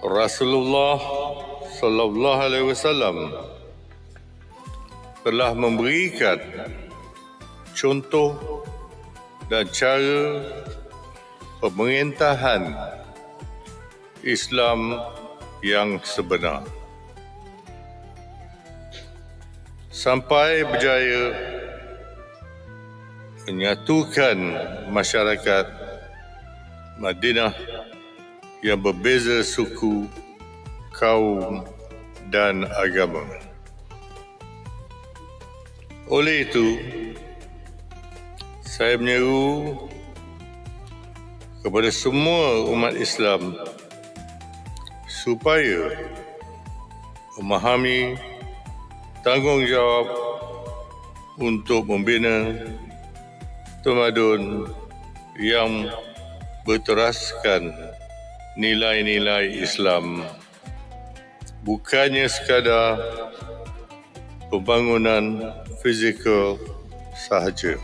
Rasulullah sallallahu alaihi wasallam telah memberikan contoh dan cara pemerintahan Islam yang sebenar. Sampai berjaya menyatukan masyarakat Madinah yang berbeza suku, kaum dan agama. Oleh itu, saya menyeru kepada semua umat Islam supaya memahami tanggungjawab untuk membina tamadun yang berteraskan nilai-nilai Islam bukannya sekadar pembangunan fizikal sahaja.